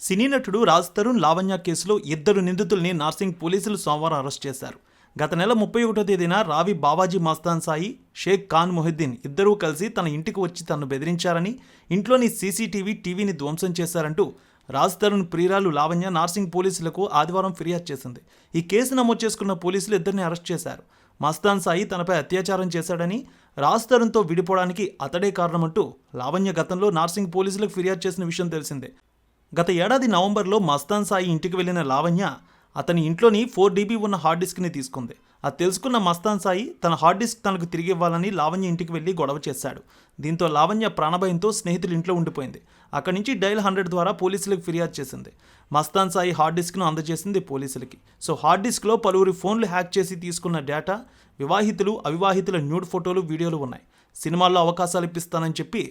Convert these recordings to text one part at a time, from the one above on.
సినీ నటుడు రాజ్ తరుణ్ లావణ్య కేసులో ఇద్దరు నిందితుల్ని నార్సింగ్ పోలీసులు సోమవారం అరెస్ట్ చేశారు. గత నెల ముప్పై ఒకటో తేదీన రావి బావాజీ మస్తాన్ సాయి షేక్ ఖాన్ మొహిద్దీన్ ఇద్దరూ కలిసి తన ఇంటికి వచ్చి తనను బెదిరించారని ఇంట్లోని సీసీటీవీ టీవీని ధ్వంసం చేశారంటూ రాజ్ తరుణ్ ప్రియురాలు లావణ్య నార్సింగ్ పోలీసులకు ఆదివారం ఫిర్యాదు చేసింది. ఈ కేసు నమోదు చేసుకున్న పోలీసులు ఇద్దరిని అరెస్ట్ చేశారు. మస్తాన్ సాయి తనపై అత్యాచారం చేశాడని రాజ్ తరుణ్తో విడిపోవడానికి అతడే కారణమంటూ లావణ్య గతంలో నార్సింగ్ పోలీసులకు ఫిర్యాదు చేసిన విషయం తెలిసిందే. గత ఏడాది నవంబర్లో మస్తాన్ సాయి ఇంటికి వెళ్ళిన లావణ్య అతని ఇంట్లోని ఫోర్ డీబీ ఉన్న హార్డ్ డిస్క్ని తీసుకుంది. అది తెలుసుకున్న మస్తాన్ సాయి తన హార్డ్ డిస్క్ తనకు తిరిగి ఇవ్వాలని లావణ్య ఇంటికి వెళ్ళి గొడవ చేశాడు. దీంతో లావణ్య ప్రాణభయంతో స్నేహితులు ఇంట్లో ఉండిపోయింది. అక్కడి నుంచి డైల్ హండ్రెడ్ ద్వారా పోలీసులకు ఫిర్యాదు చేసింది. మస్తాన్ సాయి హార్డ్ డిస్క్ను అందజేసింది పోలీసులకి. సో హార్డ్ డిస్క్లో పలువురి ఫోన్లు హ్యాక్ చేసి తీసుకున్న డేటా వివాహితులు అవివాహితుల న్యూడ్ ఫోటోలు వీడియోలు ఉన్నాయి. సినిమాల్లో అవకాశాలు ఇప్పిస్తానని చెప్పి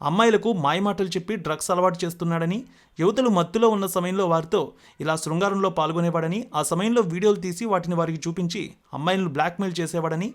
అమ్మాయిలకు మాయమాటలు చెప్పి డ్రగ్స్ అలవాటు చేస్తున్నాడని యువతులు మత్తులో ఉన్న సమయంలో వారితో ఇలా శృంగారంలో పాల్గొనేవాడని ఆ సమయంలో వీడియోలు తీసి వాటిని వారికి చూపించి అమ్మాయిలను బ్లాక్మెయిల్ చేసేవాడని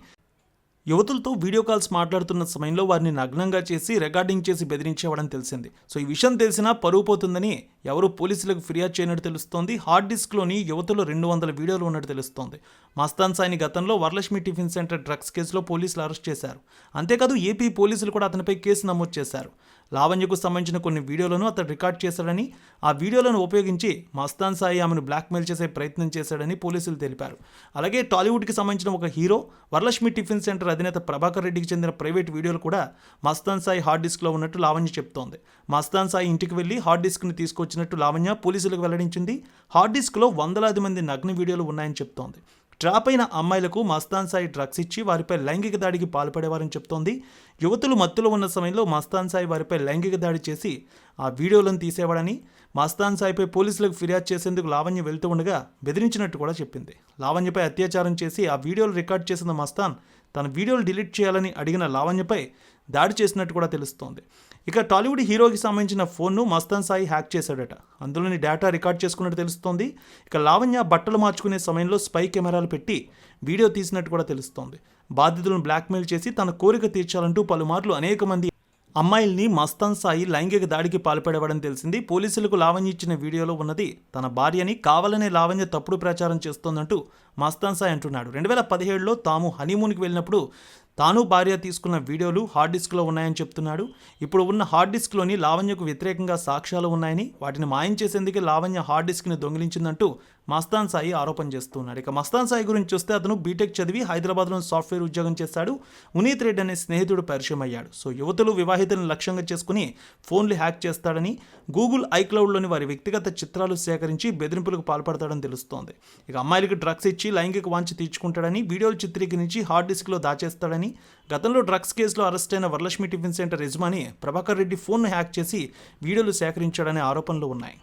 యువతులతో వీడియో కాల్స్ మాట్లాడుతున్న సమయంలో వారిని నగ్నంగా చేసి రికార్డింగ్ చేసి బెదిరించేవాడని తెలిసింది. సో ఈ విషయం తెలిసినా పరువు పోతుందని ఎవరు పోలీసులకు ఫిర్యాదు చేయనట్టు తెలుస్తోంది. హార్డ్ డిస్క్లోని యువతలో రెండు వందల వీడియోలు ఉన్నట్టు తెలుస్తోంది. మస్తాన్ సాయిని గతంలో వరలక్ష్మి టిఫిన్ సెంటర్ డ్రగ్స్ కేసులో పోలీసులు అరెస్ట్ చేశారు. అంతేకాదు ఏపీ పోలీసులు కూడా అతనిపై కేసు నమోదు చేశారు. లావణ్యకు సంబంధించిన కొన్ని వీడియోలను అతను రికార్డ్ చేశాడని ఆ వీడియోలను ఉపయోగించి మస్తాన్ సాయి ఆమెను బ్లాక్మెయిల్ చేసే ప్రయత్నం చేశాడని పోలీసులు తెలిపారు. అలాగే టాలీవుడ్కి సంబంధించిన ఒక హీరో వరలక్ష్మి టిఫిన్ సెంటర్ అధినేత ప్రభాకర్ రెడ్డికి చెందిన ప్రైవేట్ వీడియోలు కూడా మస్తాన్ సాయి హార్డ్ డిస్క్లో ఉన్నట్టు లావణ్య చెప్తోంది. మస్తాన్ సాయి ఇంటికి వెళ్ళి హార్డ్ డిస్క్ని తీసుకొచ్చినట్టు లావణ్య పోలీసులకు వెల్లడించింది. హార్డ్ డిస్క్లో వందలాది మంది నగ్న వీడియోలు ఉన్నాయని చెప్తోంది. ట్రాప్ అయిన అమ్మాయిలకు మస్తాన్ సాయి డ్రగ్స్ ఇచ్చి వారిపై లైంగిక దాడికి పాల్పడేవారని చెప్తోంది. యువతులు మత్తులో ఉన్న సమయంలో మస్తాన్ సాయి వారిపై లైంగిక దాడి చేసి ఆ వీడియోలను తీసేవాడని మస్తాన్ సాయిపై పోలీసులకు ఫిర్యాదు చేసేందుకు లావణ్య వెళ్తూ ఉండగా బెదిరించినట్టు కూడా చెప్పింది. లావణ్యపై అత్యాచారం చేసి ఆ వీడియోలు రికార్డ్ చేసిన మస్తాన్ తన వీడియోలు డిలీట్ చేయాలని అడిగిన లావణ్యపై దాడి చేసినట్టు కూడా తెలుస్తోంది. ఇక టాలీవుడ్ హీరోకి సంబంధించిన ఫోన్ను మస్తాన్ సాయి హ్యాక్ చేశాడట. అందులోని డేటా రికార్డ్ చేసుకున్నట్టు తెలుస్తోంది. ఇక లావణ్య బట్టలు మార్చుకునే సమయంలో స్పై కెమెరాలు పెట్టి వీడియో తీసినట్టు కూడా తెలుస్తోంది. బాధితులను బ్లాక్మెయిల్ చేసి తన కోరిక తీర్చాలంటూ పలుమార్లు అనేక మంది అమ్మాయిల్ని మస్తాన్ సాయి లైంగిక దాడికి పాల్పడేవాడని తెలిసింది. పోలీసులకు లావణ్య ఇచ్చిన వీడియోలో ఉన్నది తన భార్యని కావాలనే లావణ్య తప్పుడు ప్రచారం చేస్తోందంటూ మస్తాన్ సాయి అంటున్నాడు. రెండు వేల పదిహేడులో తాము హనీమూన్కి వెళ్ళినప్పుడు తాను భార్య తీసుకున్న వీడియోలు హార్డ్ డిస్క్లో ఉన్నాయని చెప్తున్నాడు. ఇప్పుడు ఉన్న హార్డ్ డిస్క్లోని లావణ్యకు వ్యతిరేకంగా సాక్ష్యాలు ఉన్నాయని వాటిని మాయం చేసేందుకే లావణ్య హార్డ్ డిస్క్ని దొంగిలించిందంటూ మస్తాన్ సాయి ఆరోపణ చేస్తున్నాడు. ఇక మస్తాన్ సాయి గురించి చూస్తే అతను బీటెక్ చదివి హైదరాబాద్లో సాఫ్ట్వేర్ ఉద్యోగం చేశాడు. ఉనీత్ రెడ్డి అనే స్నేహితుడు పరిచయం అయ్యాడు సో యువతులు వివాహితులను లక్ష్యంగా చేసుకుని ఫోన్లు హ్యాక్ చేస్తాడని గూగుల్ ఐక్లౌడ్లోని వారి వ్యక్తిగత చిత్రాలు సేకరించి బెదిరింపులకు పాల్పడతాడని తెలుస్తోంది. ఇక అమ్మాయిలకు డ్రగ్స్ ఇచ్చి లైంగిక వాంఛ తీర్చుకుంటాడని వీడియోలు చిత్రీకరించి హార్డ్ డిస్క్లో దాచేస్తాడని గతంలో డ్రగ్స్ కేసులో అరెస్ట్ అయిన వరలక్ష్మి టిఫిన్ సెంటర్ యజమాని ప్రభాకర్ రెడ్డి ఫోన్ను హ్యాక్ చేసి వీడియోలు సేకరించాడనే ఆరోపణలు ఉన్నాయి.